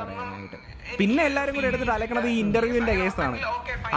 പറയാനായിട്ട്. പിന്നെ എല്ലാരും കൂടി എടുത്തിട്ട് അലക്കണത് ഈ ഇന്റർവ്യൂവിന്റെ കേസാണ്.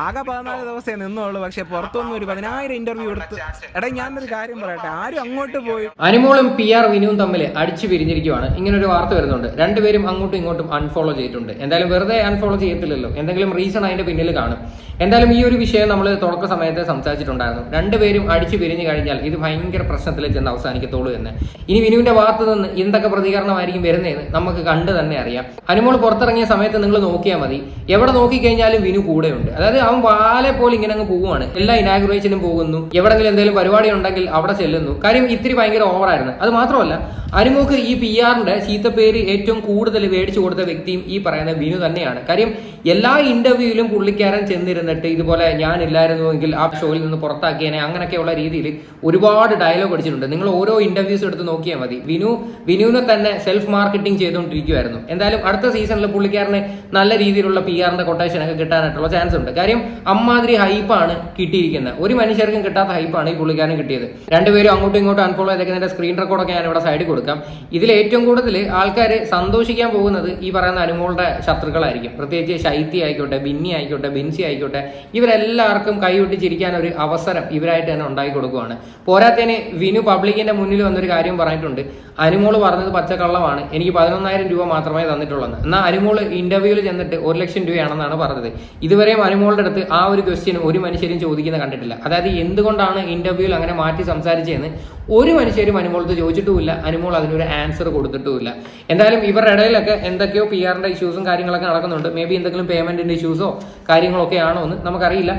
ആകെ പതിനാല് ദിവസമേ നിന്നുള്ളൂ പക്ഷെ പുറത്തുനിന്ന് ഒരു പതിനായിരം ഇന്റർവ്യൂ എടുത്ത് എടാ ഞാനൊരു കാര്യം പറയട്ടെ ആരും അങ്ങോട്ട് പോയി അനുമോളും പി ആർ വിനുവും തമ്മിൽ അടിച്ചു പിരിഞ്ഞിരിക്കുവാണ് ഇങ്ങനെ ഒരു വാർത്ത വരുന്നുണ്ട്. രണ്ടുപേരും അങ്ങോട്ടും ഇങ്ങോട്ടും അൺഫോളോ ചെയ്തിട്ടുണ്ട്. എന്തായാലും വെറുതെ അൺഫോളോ ചെയ്യത്തില്ലല്ലോ. എന്തെങ്കിലും റീസൺ അതിന്റെ പിന്നിൽ കാണും. എന്തായാലും ഈ ഒരു വിഷയം നമ്മൾ തുടക്ക സമയത്ത് സംസാരിച്ചിട്ടുണ്ടായിരുന്നു. രണ്ടുപേരും അടിച്ചു പിരിഞ്ഞു കഴിഞ്ഞാൽ ഇത് ഭയങ്കര പ്രശ്നത്തിൽ ചെന്ന് അവസാനിക്കത്തുള്ളൂ എന്ന്. ഇനി വിനുവിന്റെ ഭാഗത്ത് നിന്ന് എന്തൊക്കെ പ്രതികരണമായിരിക്കും വരുന്നതെന്ന് നമുക്ക് കണ്ടു തന്നെ അറിയാം. അനുമോൾ പുറത്തിറങ്ങിയ സമയത്ത് നിങ്ങൾ നോക്കിയാൽ മതി. എവിടെ നോക്കിക്കഴിഞ്ഞാലും വിനു കൂടെയുണ്ട്. അതായത് അവൻ വാലെ പോലെ ഇങ്ങനെ അങ്ങ് പോവുകയാണ് എല്ലാ ഇനാഗ്രേഷനും പോകുന്നു. എവിടെങ്കിലും എന്തെങ്കിലും പരിപാടി ഉണ്ടെങ്കിൽ അവിടെ ചെല്ലുന്നു. കാര്യം ഇത്തിരി ഭയങ്കര ഓവറായിരുന്നു. അത് മാത്രമല്ല അനുമോക്ക് ഈ പി ആറിന്റെ ചീത്തപ്പേര് ഏറ്റവും കൂടുതൽ മേടിച്ചു കൊടുത്ത വ്യക്തിയും ഈ പറയുന്ന വിനു തന്നെയാണ്. കാര്യം എല്ലാ ഇന്റർവ്യൂവിലും പുള്ളിക്കാരൻ ചെന്നിരുന്നിട്ട് ഇതുപോലെ ഞാൻ ഇല്ലായിരുന്നുവെങ്കിൽ ആ ഷോയിൽ നിന്ന് പുറത്താക്കിയനെ അങ്ങനെയൊക്കെയുള്ള രീതിയിൽ ഒരുപാട് ഡയലോഗ് അടിച്ചിട്ടുണ്ട്. നിങ്ങൾ ഓരോ ഇന്റർവ്യൂസ് എടുത്ത് നോക്കിയാൽ മതി. വിനു വിനുവിനെ തന്നെ സെൽഫ് മാർക്കറ്റിംഗ് ചെയ്തുകൊണ്ടിരിക്കുമായിരുന്നു എന്തായാലും അടുത്ത സീസണിൽ പുള്ളിക്കാരന് നല്ല രീതിയിലുള്ള പി ആറിന്റെ കൊട്ടേഷൻ ഒക്കെ കിട്ടാനായിട്ടുള്ള ചാൻസ് ഉണ്ട്. കാര്യം അമ്മാതിരി ഹൈപ്പാണ് കിട്ടിയിരിക്കുന്നത്. ഒരു മനുഷ്യർക്കും കിട്ടാത്ത ഹൈപ്പാണ് ഈ പുള്ളിക്കാരൻ കിട്ടിയത്. രണ്ടുപേരും അങ്ങോട്ടും ഇങ്ങോട്ടും അൺഫോളോ ചെയ്തേക്കുന്നതിന്റെ സ്ക്രീൻ റെക്കോർഡൊക്കെ ഞാൻ ഇവിടെ സൈഡിൽ കൊടുക്കാം. ഇതിൽ ഏറ്റവും കൂടുതൽ ആൾക്കാർ സന്തോഷിക്കാൻ പോകുന്നത് ഈ പറയുന്ന അനുമോളുടെ ശത്രുക്കളായിരിക്കും. പ്രത്യേകിച്ച് ശൈത്യ ആയിക്കോട്ടെ ബിന്നി ആയിക്കോട്ടെ ബിൻസി ആയിക്കോട്ടെ ഇവരെല്ലാവർക്കും കൈയൊട്ടിച്ചിരിക്കാൻ ഒരു അവസരം ഇവരായിട്ട് തന്നെ ഉണ്ടാക്കി കൊടുക്കുവാണ്. പോരാത്തതിന് വിനു പബ്ലിക്കിന്റെ മുന്നിൽ വന്നൊരു കാര്യം പറഞ്ഞിട്ടുണ്ട്. അനുമോൾ പറഞ്ഞത് പച്ചക്കള്ളമാണ്. എനിക്ക് പതിനൊന്നായിരം രൂപ മാത്രമേ തന്നിട്ടുള്ളൂ എന്നാൽ അനുമോൾ ഇന്റർവ്യൂവിൽ ചെന്നിട്ട് ഒരു ലക്ഷം രൂപയാണെന്നാണ് പറഞ്ഞത്. ഇതുവരെയും അനുമോളുടെ അടുത്ത് ആ ഒരു ക്വസ്റ്റ്യൻ ഒരു മനുഷ്യരും ചോദിക്കുന്ന കണ്ടിട്ടില്ല. അതായത് എന്തുകൊണ്ടാണ് ഇന്റർവ്യൂവിൽ അങ്ങനെ മാറ്റി സംസാരിച്ചതെന്ന് ഒരു മനുഷ്യരും അനുമോളത്ത് ചോദിച്ചിട്ടുമില്ല. അനുമോൾ അതിനൊരു ആൻസർ കൊടുത്തിട്ടുമില്ല. എന്തായാലും ഇവരുടെ ഇടയിലൊക്കെ എന്തൊക്കെയോ പി ആറിന്റെ ഇഷ്യൂസും കാര്യങ്ങളൊക്കെ നടക്കുന്നുണ്ട്. മേ ബി എന്തെങ്കിലും പേയ്മെന്റിന്റെ ഇഷ്യൂസോ കാര്യങ്ങളൊക്കെ ആണോ എന്ന് നമുക്കറിയില്ല.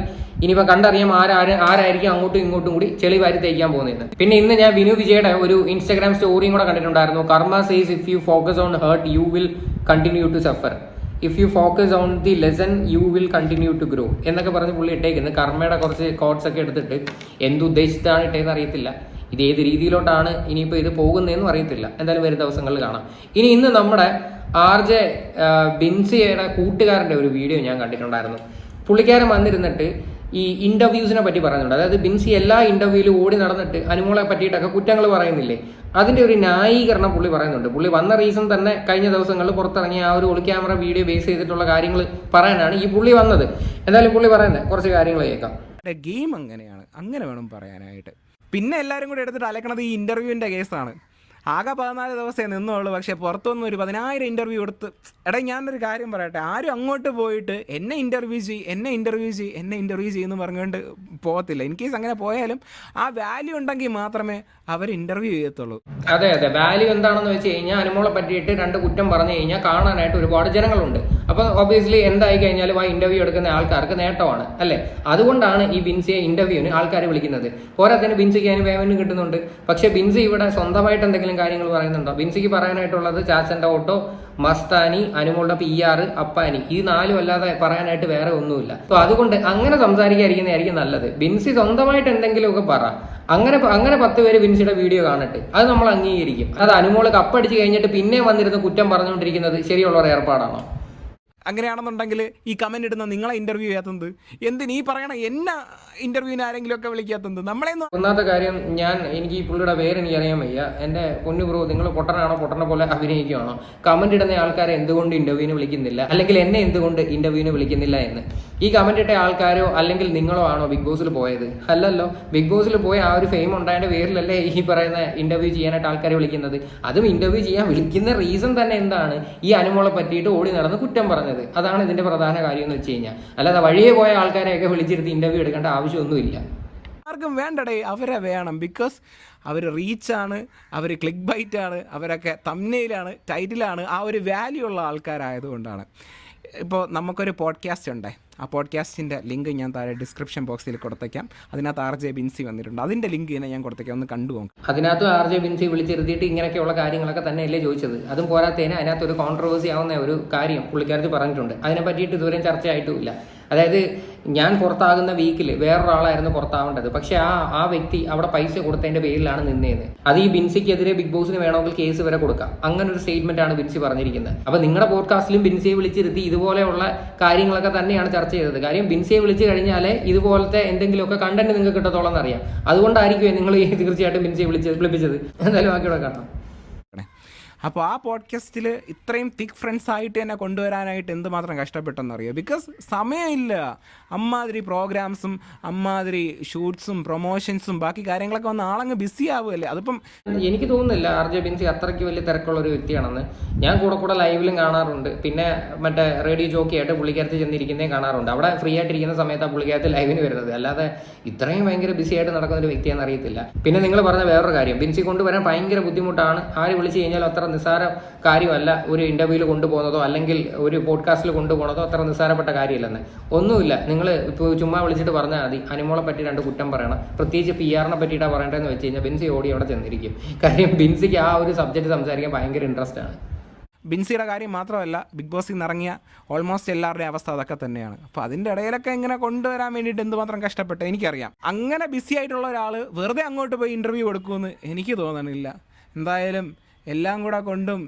ഇനിയിപ്പോൾ കണ്ടറിയാം ആരാര് ആരായിരിക്കും അങ്ങോട്ടും ഇങ്ങോട്ടും കൂടി ചെളി വാരി തേക്കാൻ പോകുന്നത് പിന്നെ ഇന്ന് ഞാൻ വിനു വിജയുടെ ഒരു ഇൻസ്റ്റാഗ്രാം സ്റ്റോറിയും കൂടെ കണ്ടിട്ടുണ്ടായിരുന്നു. Karma says if you focus on hurt you will continue to suffer if you focus on the lesson you will continue to grow എന്നൊക്കെ പറഞ്ഞ് പുള്ളി ഇട്ടേക്കുന്നത് കർമ്മയുടെ കുറച്ച് കോട്ട്സ് ഒക്കെ എടുത്തിട്ട് എന്തുദ്ദേശിച്ചാണ് ഇട്ടേന്ന് അറിയത്തില്ല. ഇത് ഏത് രീതിയിലോട്ടാണ് ഇനിയിപ്പോൾ ഇത് പോകുന്നതെന്നും അറിയത്തില്ല. എന്തായാലും വരും ദിവസങ്ങളിൽ കാണാം. ഇനി ഇന്ന് നമ്മുടെ ആർ ജെ ബിൻസിയുടെ കൂട്ടുകാരന്റെ ഒരു വീഡിയോ ഞാൻ കണ്ടിട്ടുണ്ടായിരുന്നു. പുള്ളിക്കാരൻ വന്നിരുന്നിട്ട് ഈ ഇന്റർവ്യൂസിനെ പറ്റി പറയുന്നുണ്ട്. അതായത് ബിൻസി എല്ലാ ഇന്റർവ്യൂവിലും ഓടി നടന്നിട്ട് അനുമോളെ പറ്റിയിട്ടൊക്കെ കുറ്റങ്ങൾ പറയുന്നില്ലേ? അതിന്റെ ഒരു ന്യായീകരണം പുള്ളി പറയുന്നുണ്ട്. പുള്ളി വന്ന റീസൺ തന്നെ കഴിഞ്ഞ ദിവസങ്ങളിൽ പുറത്തിറങ്ങിയ ആ ഒരു ഒളി ക്യാമറ വീഡിയോ ബേസ് ചെയ്തിട്ടുള്ള കാര്യങ്ങൾ പറയാനാണ് ഈ പുള്ളി വന്നത്. എന്തായാലും പുള്ളി പറയുന്നത് കുറച്ച് കാര്യങ്ങൾ കേൾക്കാം. ഗെയിം അങ്ങനെയാണ്. അങ്ങനെ വേണം പറയാനായിട്ട്. പിന്നെ എല്ലാവരും കൂടി എടുത്തിട്ട് അലക്കണത് ഈ ഇന്റർവ്യൂവിന്റെ കേസാണ് ആകെ പതിനാല് ദിവസമേ നിന്നുള്ളൂ പക്ഷേ പുറത്തുനിന്ന് ഒരു പതിനായിരം ഇന്റർവ്യൂ എടുത്ത് എടാ ഞാനൊരു കാര്യം പറയട്ടെ. ആരും അങ്ങോട്ട് പോയിട്ട് എന്നെ ഇന്റർവ്യൂ ചെയ്യ് എന്നെ ഇന്റർവ്യൂ ചെയ്യ് എന്നെ ഇന്റർവ്യൂ ചെയ്യുമെന്ന് പറഞ്ഞുകൊണ്ട് പോകത്തില്ല. ഇൻ കേസ് അങ്ങനെ പോയാലും ആ വാല്യൂ ഉണ്ടെങ്കിൽ മാത്രമേ അവർ ഇന്റർവ്യൂ ചെയ്യത്തുള്ളൂ. അതെ അതെ. വാല്യൂ എന്താണെന്ന് വെച്ച് കഴിഞ്ഞാൽ അനുമോളെ പറ്റിയിട്ട് രണ്ട് കുറ്റം പറഞ്ഞു കഴിഞ്ഞാൽ കാണാനായിട്ട് ഒരുപാട് ജനങ്ങളുണ്ട്. അപ്പൊ ഓബിയസ്ലി എന്തായി കഴിഞ്ഞാലും ആ ഇന്റർവ്യൂ എടുക്കുന്ന ആൾക്കാർക്ക് നേട്ടമാണ് അല്ലെ? അതുകൊണ്ടാണ് ഈ ബിൻസിയെ ഇന്റർവ്യൂവിന് ആൾക്കാർ വിളിക്കുന്നത്. പോരാത്തതിന് ബിൻസിക്ക് അതിന് പേയ്മെന്റ് കിട്ടുന്നുണ്ട്. പക്ഷെ ബിൻസി ഇവിടെ സ്വന്തമായിട്ട് എന്തെങ്കിലും കാര്യങ്ങൾ പറയുന്നുണ്ടോ? ബിൻസിക്ക് പറയാനായിട്ടുള്ളത് ചാച്ചന്റെ ഓട്ടോ മസ്താനി അനുമോളുടെ പി ആർ അപ്പാനി. ഈ നാലും അല്ലാതെ പറയാനായിട്ട് വേറെ ഒന്നുമില്ല. സോ അതുകൊണ്ട് അങ്ങനെ സംസാരിക്കാതിരിക്കുന്നതായിരിക്കും നല്ലത്. ബിൻസി സ്വന്തമായിട്ട് എന്തെങ്കിലുമൊക്കെ പറ. അങ്ങനെ അങ്ങനെ പത്ത് പേര് ബിൻസിയുടെ വീഡിയോ കാണട്ടെ. അത് നമ്മൾ അംഗീകരിക്കും. അത് അനുമോൾ കപ്പടിച്ച് കഴിഞ്ഞിട്ട് പിന്നെ വന്നിരുന്ന് കുറ്റം പറഞ്ഞുകൊണ്ടിരിക്കുന്നത് ശരിയുള്ള ഒരു ഏർപ്പാടാണോ? അങ്ങനെയാണെന്നുണ്ടെങ്കിൽ ഈ കമന്റ് ഇടുന്ന നിങ്ങളെ ഇന്റർവ്യൂ ചെയ്യാത്തത്? എന്തിന്? ഈ പറയണ എന്നെ ഇന്റർവ്യൂവിന് ആരെങ്കിലും ഒക്കെ വിളിക്കാത്തത്? നമ്മളെ ഒന്നാമത്തെ കാര്യം ഞാൻ എനിക്ക് ഈ പുള്ളിയുടെ പേര് എനിക്ക് അറിയാൻ വയ്യ. എന്റെ പൊന്നു ബ്രോ നിങ്ങൾ പൊട്ടനാണോ? പൊട്ടനെ പോലെ അഭിനയിക്കുകയാണോ കമന്റ് ഇടുന്ന ആൾക്കാരെ എന്തുകൊണ്ട് ഇന്റർവ്യൂവിന് വിളിക്കുന്നില്ല? അല്ലെങ്കിൽ എന്നെ എന്തുകൊണ്ട് ഇന്റർവ്യൂവിന് വിളിക്കുന്നില്ല എന്ന്? ഈ കമന്റ് ഇട്ട ആൾക്കാരോ അല്ലെങ്കിൽ നിങ്ങളോ ആണോ ബിഗ് ബോസിൽ പോയത്? അല്ലല്ലോ. ബിഗ് ബോസിൽ പോയ ആ ഒരു ഫെയിം ഉണ്ടായതിന്റെ പേരിലല്ലേ ഈ പറയുന്ന ഇന്റർവ്യൂ ചെയ്യാനായിട്ട് ആൾക്കാരെ വിളിക്കുന്നത്? അതും ഇന്റർവ്യൂ ചെയ്യാൻ വിളിക്കുന്ന റീസൺ തന്നെ എന്താണ്? ഈ അനുമോളെ പറ്റിയിട്ട് ഓടി നടന്ന് കുറ്റം പറഞ്ഞത്. അതാണ് ഇതിന്റെ പ്രധാന കാര്യം എന്ന് വെച്ച് കഴിഞ്ഞാൽ അല്ലാതെ വഴിയെ പോയ ആൾക്കാരെയൊക്കെ വിളിച്ചിരുത്തി ഇന്റർവ്യൂ എടുക്കേണ്ട ആവശ്യമൊന്നുമില്ല. ആർക്കും വേണ്ടടേ അവരെ വേണം. ബിക്കോസ് അവർ റീച്ചാണ് അവർ ക്ലിക്ക് ബൈറ്റാണ് അവരൊക്കെ തമ്നയിലാണ് ടൈറ്റിലാണ് ആ ഒരു വാല്യൂ ഉള്ള ആൾക്കാരായതുകൊണ്ടാണ്. ഇപ്പോൾ നമുക്കൊരു പോഡ്കാസ്റ്റ് ഉണ്ടേ. ആ പോഡ്കാസ്റ്റിന്റെ ലിങ്ക് ഞാൻ താഴെ ഡിസ്ക്രിപ്ഷൻ ബോക്സിൽ കൊടുത്തേക്കാം. അതിനകത്ത് ആർ ജെ ബിൻസി വന്നിട്ടുണ്ട്. അതിന്റെ ലിങ്ക് തന്നെ ഞാൻ കൊടുത്തേക്കാം. ഒന്ന് കണ്ടു പോകും അതിനകത്ത് ആർ ജെ ബിൻസി വിളിച്ചിരുത്തിയിട്ട് ഇങ്ങനെയൊക്കെയുള്ള കാര്യങ്ങളൊക്കെ തന്നെയല്ലേ ചോദിച്ചത്. അതും പോരാത്തതിന് അതിനകത്ത് ഒരു കോൺട്രവേഴ്സി ആവുന്ന ഒരു കാര്യം പുള്ളിക്കാരത്തി പറഞ്ഞിട്ടുണ്ട്. അതിനെ പറ്റിയിട്ട് ഇതുവരെയും ചർച്ചയായിട്ടുമില്ല. അതായത് ഞാൻ പുറത്താകുന്ന വീക്കിൽ വേറൊരാളായിരുന്നു പുറത്താവേണ്ടത്. പക്ഷെ ആ ആ വ്യക്തി അവിടെ പൈസ കൊടുത്തതിന്റെ പേരിലാണ് നിന്നേന്ന്. അത് ഈ ബിൻസിക്കെതിരെ ബിഗ് ബോസിന് വേണമെങ്കിൽ കേസ് വരെ കൊടുക്കാം. അങ്ങനെ ഒരു സ്റ്റേറ്റ്മെന്റ് ആണ് ബിൻസി പറഞ്ഞിരിക്കുന്നത്. അപ്പൊ നിങ്ങളുടെ പോഡ്കാസ്റ്റിലും ബിൻസിയെ വിളിച്ചിരുത്തി ഇതുപോലെയുള്ള കാര്യങ്ങളൊക്കെ തന്നെയാണ് ചർച്ച ചെയ്തത്. കാര്യം ബിൻസിയെ വിളിച്ചു കഴിഞ്ഞാലേ ഇതുപോലത്തെ എന്തെങ്കിലുമൊക്കെ കണ്ടന്റ് നിങ്ങൾക്ക് കിട്ടത്തോളം എന്നറിയാം അതുകൊണ്ടായിരിക്കും നിങ്ങൾ തീർച്ചയായിട്ടും ബിൻസിയെ വിളിച്ച് വിളിപ്പിച്ചത്. എന്തായാലും ബാക്കിയുള്ള കാണാം. അപ്പോൾ ആ പോഡ്കാസ്റ്റിൽ ഇത്രയും തിക്ക് ഫ്രണ്ട്സ് ആയിട്ട് എന്നെ കൊണ്ടുവരാനായിട്ട് എന്തുമാത്രം കഷ്ടപ്പെട്ടെന്നറിയോ? ബിക്കോസ് സമയമില്ല. അമ്മാതിരി പ്രോഗ്രാംസും അമ്മാതിരി ഷൂട്ട്സും പ്രൊമോഷൻസും ബാക്കി കാര്യങ്ങളൊക്കെ വന്ന് ആളങ്ങ് ബിസി ആവുമല്ലേ അതിപ്പം എനിക്ക് തോന്നുന്നില്ല ആർ ജെ ബിൻസി അത്രയ്ക്ക് വലിയ തിരക്കുള്ള ഒരു വ്യക്തിയാണെന്ന്. ഞാൻ കൂടെ കൂടെ ലൈവിലും കാണാറുണ്ട്. പിന്നെ മറ്റേ റേഡിയോ ജോക്കി ആയിട്ട് പുള്ളിക്കാരത്ത് ചെന്നിരിക്കുന്നതേ കാണാറുണ്ട്. അവിടെ ഫ്രീ ആയിട്ടിരിക്കുന്ന സമയത്താണ് പുള്ളിക്കാരത്ത് ലൈവിന് വരുന്നത്. അല്ലാതെ ഇത്രയും ഭയങ്കര ബിസി ആയിട്ട് നടക്കുന്ന ഒരു വ്യക്തിയാണെന്ന് അറിയത്തില്ല പിന്നെ നിങ്ങൾ പറഞ്ഞ വേറൊരു കാര്യം. ബിൻസി കൊണ്ടുവരാൻ ഭയങ്കര ബുദ്ധിമുട്ടാണ്. ആര് വിളിച്ചു കഴിഞ്ഞാൽ അത്ര നിസ്സാര കാര്യമല്ല ഒരു ഇന്റർവ്യൂവിൽ കൊണ്ടുപോകുന്നതോ അല്ലെങ്കിൽ ഒരു പോഡ്കാസ്റ്റിൽ കൊണ്ടുപോകുന്നതോ അത്ര നിസ്സാരപ്പെട്ട കാര്യമില്ലെന്ന്. ഒന്നുമില്ല. നിങ്ങൾ ഇപ്പോൾ ചുമ്മാ വിളിച്ചിട്ട് പറഞ്ഞാൽ മതി. അനിമോളെ പറ്റി രണ്ട് കുറ്റം പറയണം. പ്രത്യേകിച്ച് പി ആറിനെ പറ്റിയിട്ടാണ് പറയേണ്ടതെന്ന് വെച്ച് കഴിഞ്ഞാൽ ബിൻസി ഓടി അവിടെ ചെന്നിരിക്കും. കാര്യം ബിൻസിക്ക് ആ ഒരു സബ്ജക്റ്റ് സംസാരിക്കാൻ ഭയങ്കര ഇൻട്രസ്റ്റ് ആണ്. ബിൻസിയുടെ കാര്യം മാത്രമല്ല ബിഗ് ബോസിൽ നിന്ന് ഇറങ്ങിയ ഓൾമോസ്റ്റ് എല്ലാവരുടെയും അവസ്ഥ അതൊക്കെ തന്നെയാണ്. അപ്പോൾ അതിന്റെ ഇടയിലൊക്കെ ഇങ്ങനെ കൊണ്ടുവരാൻ വേണ്ടിയിട്ട് എന്തുമാത്രം കഷ്ടപ്പെട്ട് എനിക്കറിയാം. അങ്ങനെ ബിസി ആയിട്ടുള്ള ഒരാൾ വെറുതെ അങ്ങോട്ട് പോയി ഇന്റർവ്യൂ കൊടുക്കുമെന്ന് എനിക്ക് തോന്നണില്ല. എന്തായാലും എല്ലാം കൂടെ കൊണ്ടും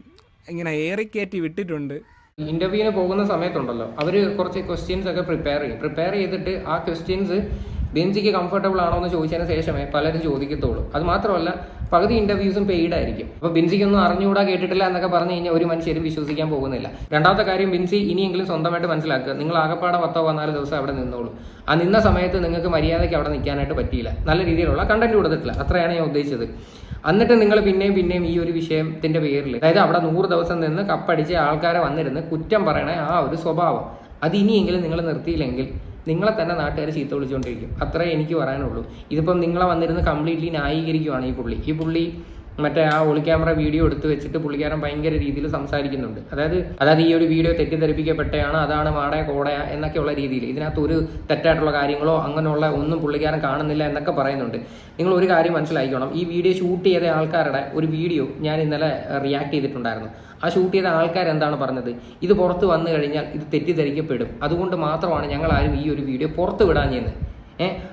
ഇങ്ങനെ ഏറിക്കയറ്റി വിട്ടിട്ടുണ്ട്. ഇന്റർവ്യൂവിന് പോകുന്ന സമയത്തുണ്ടല്ലോ. അവർ കുറച്ച് ക്വസ്റ്റ്യൻസ് ഒക്കെ പ്രിപ്പയർ ചെയ്യും. പ്രിപ്പയർ ചെയ്തിട്ട് ആ ക്വസ്റ്റ്യൻസ് ബെഞ്ചിക്ക് കംഫർട്ടബിൾ ആണോ എന്ന് ചോദിച്ചതിന് ശേഷമേ പലരും ചോദിക്കത്തുള്ളൂ. അത് മാത്രമല്ല പകുതി ഇന്റർവ്യൂസും പെയ്ഡ് ആയിരിക്കും. അപ്പൊ ബിൻസിക്കൊന്നും അറിഞ്ഞുകൂടാ കേട്ടിട്ടില്ല എന്നൊക്കെ പറഞ്ഞു കഴിഞ്ഞാൽ ഒരു മനുഷ്യരും വിശ്വസിക്കാൻ പോകുന്നില്ല. രണ്ടാമത്തെ കാര്യം ബിൻസി ഇനിയെങ്കിലും സ്വന്തമായിട്ട് മനസ്സിലാക്കുക. നിങ്ങൾ ആകപ്പാടെ പത്തോ പതിനാല് ദിവസം അവിടെ നിന്നോളൂ. ആ നിന്ന സമയത്ത് നിങ്ങൾക്ക് മര്യാദയ്ക്ക് അവിടെ നിൽക്കാനായിട്ട് പറ്റിയില്ല. നല്ല രീതിയിലുള്ള കണ്ടന്റ് കൊടുത്തിട്ടില്ല. അത്രയാണ് ഞാൻ ഉദ്ദേശിച്ചത്. എന്നിട്ട് നിങ്ങൾ പിന്നെയും പിന്നെയും ഈ ഒരു വിഷയത്തിന്റെ പേരിൽ അതായത് അവിടെ നൂറ് ദിവസം നിന്ന് കപ്പടിച്ച് ആൾക്കാരെ വന്നിരുന്ന് കുറ്റം പറയണേ ആ ഒരു സ്വഭാവം അത് ഇനിയെങ്കിലും നിങ്ങൾ നിർത്തിയില്ലെങ്കിൽ നിങ്ങളെ തന്നെ നാട്ടുകാർ ചീത്ത വിളിച്ചുകൊണ്ടിരിക്കും. അത്രേ എനിക്ക് പറയാനുള്ളൂ. ഇതിപ്പം നിങ്ങളെ വന്നിരുന്ന് കംപ്ലീറ്റ്ലി ന്യായീകരിക്കുവാണ് ഈ പുള്ളി. ഈ പുള്ളി മറ്റേ ആ ഒളി ക്യാമറ വീഡിയോ എടുത്തു വെച്ചിട്ട് പുള്ളിക്കാരൻ ഭയങ്കര രീതിയിൽ സംസാരിക്കുന്നുണ്ട്. അതായത് അതായത് ഈ ഒരു വീഡിയോ തെറ്റിദ്ധരിപ്പിക്കപ്പെട്ടയാണ് അതാണ് മാടയ കോടയ എന്നൊക്കെയുള്ള രീതിയിൽ. ഇതിനകത്ത് ഒരു തെറ്റായിട്ടുള്ള കാര്യങ്ങളോ അങ്ങനെയുള്ള ഒന്നും പുള്ളിക്കാരൻ കാണുന്നില്ല എന്നൊക്കെ പറയുന്നുണ്ട്. നിങ്ങൾ ഒരു കാര്യം മനസ്സിലാക്കിക്കണം ഈ വീഡിയോ ഷൂട്ട് ചെയ്ത ആൾക്കാരുടെ ഒരു വീഡിയോ ഞാൻ ഇന്നലെ റിയാക്ട് ചെയ്തിട്ടുണ്ടായിരുന്നു. ആ ഷൂട്ട് ചെയ്ത ആൾക്കാർ എന്താണ് പറഞ്ഞത്? ഇത് പുറത്ത് വന്നു കഴിഞ്ഞാൽ ഇത് തെറ്റിദ്ധരിക്കപ്പെടും. അതുകൊണ്ട് മാത്രമാണ് ഞങ്ങൾ ആരും ഈ ഒരു വീഡിയോ പുറത്ത് വിടാൻ ചെയ്യുന്നത്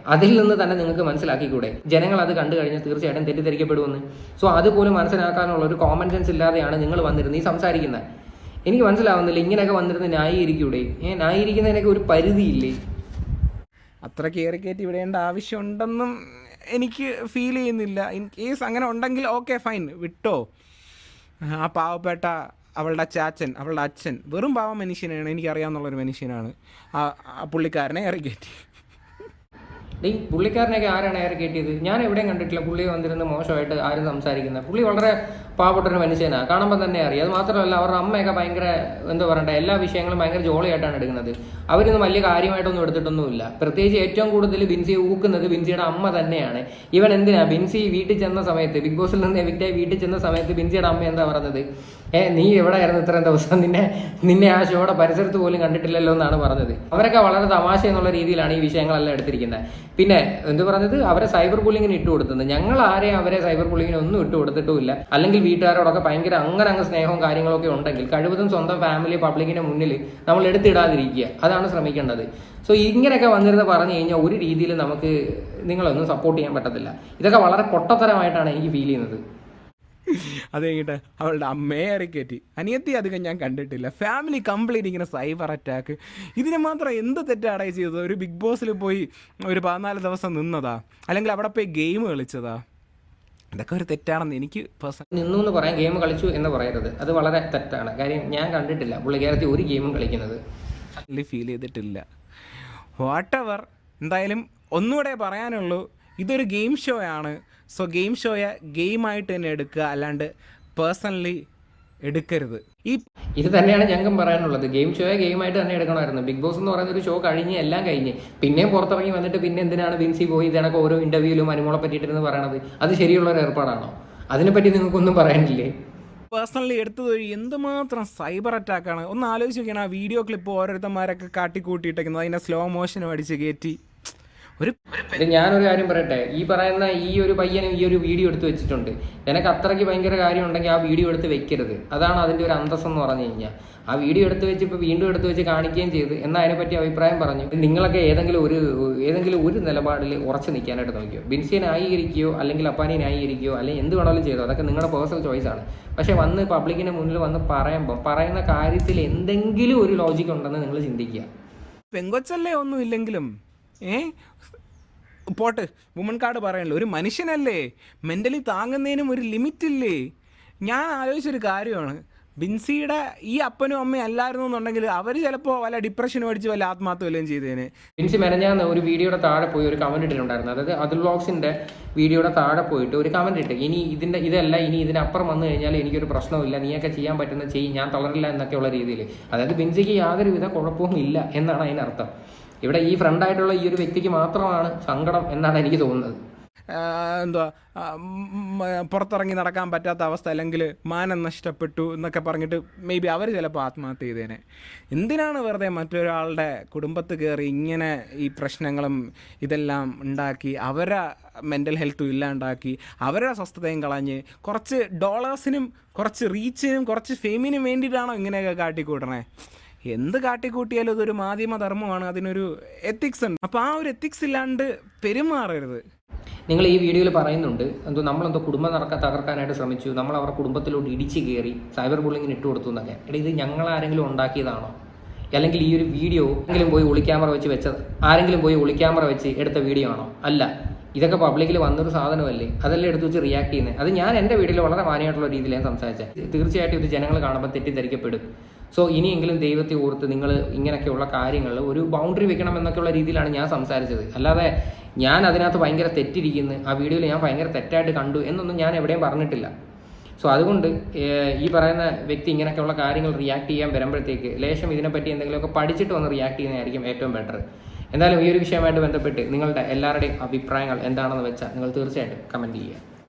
അതിൽ നിന്ന് തന്നെ നിങ്ങൾക്ക് മനസ്സിലാക്കിക്കൂടെ? ജനങ്ങൾ അത് കണ്ടു കഴിഞ്ഞാൽ തീർച്ചയായിട്ടും തെറ്റിദ്ധരിക്കപ്പെടുമെന്ന്. സോ അതുപോലും മനസ്സിലാക്കാനുള്ള ഒരു കോമൺ സെൻസ് ഇല്ലാതെയാണ് നിങ്ങൾ വന്നിരുന്നത് ഈ സംസാരിക്കുന്നത്. എനിക്ക് മനസ്സിലാവുന്നില്ല ഇങ്ങനെയൊക്കെ വന്നിരുന്ന് ന്യായീകരിക്കൂടെ? ഏഹ് ന്യായീകരിക്കുന്നതിനൊക്കെ ഒരു പരിധിയില്ലേ? അത്ര കയറിക്കയറ്റി വിടേണ്ട ആവശ്യമുണ്ടെന്നും എനിക്ക് ഫീൽ ചെയ്യുന്നില്ല. ഇൻ കേസ് അങ്ങനെ ഉണ്ടെങ്കിൽ ഓക്കെ ഫൈൻ വിട്ടോ? ആ പാവപ്പെട്ട അവളുടെ ചാച്ചൻ അവളുടെ അച്ഛൻ വെറും പാവ മനുഷ്യനാണ് എനിക്കറിയാവുന്നുള്ളൊരു മനുഷ്യനാണ്. ആ പുള്ളിക്കാരനെ ഇറങ്ങിക്കയറ്റി ഡേയ് പുള്ളിക്കാരനെയൊക്കെ ആരാണ് ഏറെ കയറ്റിയത് ഞാൻ എവിടെയും കണ്ടിട്ടില്ല. പുള്ളി വന്നിരുന്ന് മോശമായിട്ട് ആരും സംസാരിക്കുന്നത്. പുള്ളി വളരെ പാവപ്പെട്ടൊരു മനുഷ്യനാണ് കാണുമ്പോൾ തന്നെ അറിയാം. അത് മാത്രമല്ല അവരുടെ അമ്മയൊക്കെ ഭയങ്കര എന്താ പറയണ്ടേ എല്ലാ വിഷയങ്ങളും ഭയങ്കര ജോളിയായിട്ടാണ് എടുക്കുന്നത്. അവരിന്ന് വലിയ കാര്യമായിട്ടൊന്നും എടുത്തിട്ടൊന്നുമില്ല. പ്രത്യേകിച്ച് ഏറ്റവും കൂടുതൽ ബിൻസി ഊക്കുന്നത് ബിൻസിയുടെ അമ്മ തന്നെയാണ്. ഇവൻ എന്തിനാ? ബിൻസി വീട്ടിൽ ചെന്ന സമയത്ത് ബിഗ് ബോസിൽ നിന്ന് എവിക്റ്റായി വീട്ടിൽ ചെന്ന സമയത്ത് ബിൻസിയുടെ അമ്മ എന്താ പറഞ്ഞത്? ഏ നീ എവിടെയായിരുന്നു ഇത്രയും ദിവസം? നിന്നെ നിന്നെ ആ ഷോയുടെ പരിസരത്ത് പോലും കണ്ടിട്ടില്ലല്ലോ എന്നാണ് പറഞ്ഞത്. അവരൊക്കെ വളരെ തമാശ എന്നുള്ള രീതിയിലാണ് ഈ വിഷയങ്ങളെല്ലാം എടുത്തിരിക്കുന്നത്. പിന്നെ എന്ത് പറഞ്ഞത്? അവരെ സൈബർ ബുള്ളിങ്ങിന് ഇട്ട് കൊടുത്തത്. ഞങ്ങൾ ആരെയും അവരെ സൈബർ ബുള്ളിങ്ങിന് ഒന്നും ഇട്ട് കൊടുത്തിട്ടുമില്ല. അല്ലെങ്കിൽ വീട്ടുകാരോടൊക്കെ ഭയങ്കര അങ്ങനെ അങ്ങ് സ്നേഹവും കാര്യങ്ങളൊക്കെ ഉണ്ടെങ്കിൽ കഴിവതും സ്വന്തം ഫാമിലി പബ്ലിക്കിന്റെ മുന്നിൽ നമ്മൾ എടുത്തിടാതിരിക്കുക. അതാണ് ശ്രമിക്കേണ്ടത്. സോ ഇങ്ങനെയൊക്കെ വന്നിരുന്ന് പറഞ്ഞു കഴിഞ്ഞാൽ ഒരു രീതിയിൽ നമുക്ക് നിങ്ങളൊന്നും സപ്പോർട്ട് ചെയ്യാൻ പറ്റത്തില്ല. ഇതൊക്കെ വളരെ പൊട്ടത്തരമായിട്ടാണ് എനിക്ക് ഫീൽ ചെയ്യുന്നത്. അത് കഴിഞ്ഞിട്ട് അവളുടെ അമ്മയെ കയറ്റി. അനിയത്തി അധികം ഞാൻ കണ്ടിട്ടില്ല. ഫാമിലി കംപ്ലീറ്റ് ഇങ്ങനെ സൈബർ അറ്റാക്ക് ഇതിന് മാത്രം എന്ത് തെറ്റാടേ ചെയ്തത്? ഒരു ബിഗ് ബോസിൽ പോയി ഒരു പതിനാല് ദിവസം നിന്നതാ? അല്ലെങ്കിൽ അവിടെ പോയി ഗെയിം കളിച്ചതാ? ഇതൊക്കെ ഒരു തെറ്റാണെന്ന് എനിക്ക് പേഴ്സണൽ നിന്നു എന്ന് പറയാൻ ഗെയിം കളിച്ചു എന്ന് പറയരുത്. അത് വളരെ തെറ്റാണ്. കാര്യം ഞാൻ കണ്ടിട്ടില്ല. പുള്ളിക്കാരത്തി ഒരു ഗെയിമും കളിക്കുന്നത്. ഫീൽ ചെയ്തിട്ടില്ല. വാട്ട് എവർ എന്തായാലും ഒന്നുകൂടെ പറയാനുള്ളൂ. ഇതൊരു ഗെയിം ഷോ ആണ്. സോ ഗെയിം ഷോയെ ഗെയിമായിട്ട് തന്നെ എടുക്കുക അല്ലാണ്ട് പേഴ്സണലി എടുക്കരുത്. ഈ ഇത് തന്നെയാണ് ഞങ്ങൾക്കും പറയാനുള്ളത്. ഗെയിം ഷോയെ ഗെയിമായിട്ട് തന്നെ എടുക്കണമായിരുന്നു. ബിഗ് ബോസ് എന്ന് പറയുന്ന ഒരു ഷോ കഴിഞ്ഞ് എല്ലാം കഴിഞ്ഞ്. പിന്നെയും പുറത്തിറങ്ങി വന്നിട്ട് പിന്നെ എന്തിനാണ് വിൻസി പോയി? ഇതണക്ക് ഓരോ ഇന്റർവ്യൂവിലും അനുമോളെ പറ്റിയിട്ടിരുന്ന് പറയണത്. അത് ശരിയുള്ള ഒരു ഏർപ്പാടാണോ? അതിനെപ്പറ്റി നിങ്ങൾക്കൊന്നും പറയാനില്ലേ? പേഴ്സണലി എടുത്തത് ഒരു എന്തുമാത്രം സൈബർ അറ്റാക്കാണ് ഒന്ന് ആലോചിച്ച് നോക്കിയാണ് ആ വീഡിയോ ക്ലിപ്പ് ഓരോരുത്തന്മാരൊക്കെ കാട്ടിക്കൂട്ടിയിട്ടേക്കുന്നത്. അതിന്റെ സ്ലോ മോഷനും അടിച്ച് കയറ്റി ഒരു ഞാനൊരു കാര്യം പറയട്ടെ. ഈ പറയുന്ന ഈ ഒരു പയ്യനും ഈ ഒരു വീഡിയോ എടുത്ത് വെച്ചിട്ടുണ്ട്. എനിക്ക് അത്രയ്ക്ക് ഭയങ്കര കാര്യം ഉണ്ടെങ്കിൽ ആ വീഡിയോ എടുത്ത് വെക്കരുത്. അതാണ് അതിന്റെ ഒരു അന്തസ് എന്ന് പറഞ്ഞു കഴിഞ്ഞാൽ. ആ വീഡിയോ എടുത്ത് വെച്ച് ഇപ്പോൾ വീണ്ടും എടുത്ത് വെച്ച് കാണിക്കുകയും ചെയ്ത് എന്നാൽ അതിനെപ്പറ്റി അഭിപ്രായം പറഞ്ഞു. നിങ്ങളൊക്കെ ഏതെങ്കിലും ഒരു ഏതെങ്കിലും ഒരു നിലപാടിൽ ഉറച്ചു നിൽക്കാനായിട്ട് നോക്കിയോ? ബിൻസിയെ ന്യായീകരിക്കുകയോ അല്ലെങ്കിൽ അപ്പാനെ ന്യായീകരിക്കുകയോ അല്ലെങ്കിൽ എന്ത് വേണമെങ്കിലും ചെയ്തോ? അതൊക്കെ നിങ്ങളുടെ പേഴ്സണൽ ചോയ്സ് ആണ്. പക്ഷേ വന്ന് പബ്ലിക്കിന്റെ മുന്നിൽ വന്ന് പറയുമ്പോൾ പറയുന്ന കാര്യത്തിൽ എന്തെങ്കിലും ഒരു ലോജിക് ഉണ്ടെന്ന് നിങ്ങൾ ചിന്തിക്കുക. പെങ്കൊച്ചല്ലേ ഒന്നും ഇല്ലെങ്കിലും ഏ? പോട്ട് വുമൺ കാർഡ് പറയണല്ലോ. ഒരു മനുഷ്യനല്ലേ. മെന്റലി താങ്ങുന്നതിനും ഒരു ലിമിറ്റ് ഇല്ലേ. ഞാൻ ആലോചിച്ചൊരു കാര്യമാണ്. ബിൻസിയുടെ ഈ അപ്പനും അമ്മയും അല്ലായിരുന്നു എന്നുണ്ടെങ്കിൽ അവർ ചിലപ്പോൾ വല്ല ഡിപ്രഷൻ അടിച്ച് വല്ല ആത്മഹത്യ വല്ലതും ചെയ്തേനെ. ബിൻസി മെനഞ്ഞാന്ന് ഒരു വീഡിയോയുടെ താഴെ പോയി ഒരു കമന്റ് ഇട്ടിട്ടുണ്ടായിരുന്നു. അതായത് അതുൽ വ്ളോഗ്സിന്റെ വീഡിയോയുടെ താഴെ പോയിട്ട് ഒരു കമന്റ് ഇട്ട്. ഇനി ഇതിന്റെ ഇതല്ല ഇനി ഇതിനപ്പുറം വന്നു കഴിഞ്ഞാൽ എനിക്കൊരു പ്രശ്നമില്ല നീയൊക്കെ ചെയ്യാൻ പറ്റുന്ന ചെയ്യും. ഞാൻ തളരില്ല എന്നൊക്കെയുള്ള രീതിയിൽ അതായത് ബിൻസിക്ക് യാതൊരുവിധ കുഴപ്പവും ഇല്ല എന്നാണ് അതിനർത്ഥം. ഇവിടെ ഈ ഫ്രണ്ടായിട്ടുള്ള ഈ ഒരു വ്യക്തിക്ക് മാത്രമാണ് സങ്കടം എന്നാണ് എനിക്ക് തോന്നുന്നത്. എന്തുവാ? പുറത്തിറങ്ങി നടക്കാൻ പറ്റാത്ത അവസ്ഥ അല്ലെങ്കിൽ മാനം നഷ്ടപ്പെട്ടു എന്നൊക്കെ പറഞ്ഞിട്ട് മേ ബി അവർ ചിലപ്പോൾ ആത്മഹത്യ ചെയ്തേനെ. എന്തിനാണ് വെറുതെ മറ്റൊരാളുടെ കുടുംബത്ത് കയറി ഇങ്ങനെ ഈ പ്രശ്നങ്ങളും ഇതെല്ലാം ഉണ്ടാക്കി അവരെ മെന്റൽ ഹെൽത്തും ഇല്ലാണ്ടാക്കി അവരുടെ സ്വസ്ഥതയും കളഞ്ഞ് കുറച്ച് ഡോളേഴ്സിനും കുറച്ച് റീച്ചിനും കുറച്ച് ഫെയിമിനും വേണ്ടിയിട്ടാണോ ഇങ്ങനെയൊക്കെ കാട്ടിക്കൂട്ടണേ എന്ത് കാട്ടിക്കൂട്ടിയാലും അതൊരു മാധ്യമധർമ്മമാണ് അതിനൊരു എത്തിക്സ് ഉണ്ട്. അപ്പോൾ ആ ഒരു എത്തിക്സ് ഇല്ലാണ്ട് പെരുമാറരുത്. നിങ്ങൾ ഈ വീഡിയോയിൽ പറയുന്നുണ്ട് എന്തോ നമ്മളെന്തോ കുടുംബം നടക്ക തകർക്കാനായിട്ട് ശ്രമിച്ചു നമ്മൾ അവരുടെ കുടുംബത്തിലോട്ട് ഇടിച്ച് കയറി സൈബർ ബുള്ളിങ്ങിന് ഇട്ട് കൊടുത്തു എന്നൊക്കെ. എടാ ഇത് ഞങ്ങൾ ആരെങ്കിലും ഉണ്ടാക്കിയതാണോ? അല്ലെങ്കിൽ ഈ ഒരു വീഡിയോ എങ്കിലും പോയി ഒളിക്യാമറ വെച്ച് വെച്ചത് ആരെങ്കിലും പോയി ഒളിക്യാമറ വെച്ച് എടുത്ത വീഡിയോ ആണോ? അല്ല. ഇതൊക്കെ പബ്ലിക്കിൽ വന്നൊരു സാധനമല്ലേ? അതല്ലേ എടുത്തു വെച്ച് റിയാക്ട് ചെയ്യുന്നത് അത് ഞാൻ എന്റെ വീഡിയോയിൽ വളരെ മാന്യമായിട്ടുള്ള രീതിയിൽ ഞാൻ സംസാരിച്ചത്. തീർച്ചയായിട്ടും ഇത് ജനങ്ങൾ കാണുമ്പോൾ തെറ്റിദ്ധരിക്കപ്പെടും. സോ ഇനിയെങ്കിലും ദൈവത്തെ ഓർത്ത് നിങ്ങൾ ഇങ്ങനെയൊക്കെയുള്ള കാര്യങ്ങൾ ഒരു ബൗണ്ടറി വെക്കണം എന്നൊക്കെയുള്ള രീതിയിലാണ് ഞാൻ സംസാരിച്ചത്. അല്ലാതെ ഞാൻ അതിനകത്ത് ഭയങ്കര തെറ്റിരിക്കുന്നു. ആ വീഡിയോയിൽ ഞാൻ ഭയങ്കര തെറ്റായിട്ട് കണ്ടു എന്നൊന്നും ഞാൻ എവിടെയും പറഞ്ഞിട്ടില്ല. സോ അതുകൊണ്ട് ഈ പറയുന്ന വ്യക്തി ഇങ്ങനെയൊക്കെയുള്ള കാര്യങ്ങൾ റിയാക്ട് ചെയ്യാൻ വരുമ്പോഴത്തേക്ക് ലേശം ഇതിനെപ്പറ്റി എന്തെങ്കിലുമൊക്കെ പഠിച്ചിട്ട് വന്ന് റിയാക്ട് ചെയ്യുന്നതായിരിക്കും ഏറ്റവും ബെറ്റർ എന്തായാലും ഈ ഒരു വിഷയമായിട്ട് ബന്ധപ്പെട്ട് നിങ്ങളുടെ എല്ലാവരുടെയും അഭിപ്രായങ്ങൾ എന്താണെന്ന് വെച്ചാൽ നിങ്ങൾ തീർച്ചയായിട്ടും കമന്റ് ചെയ്യുക.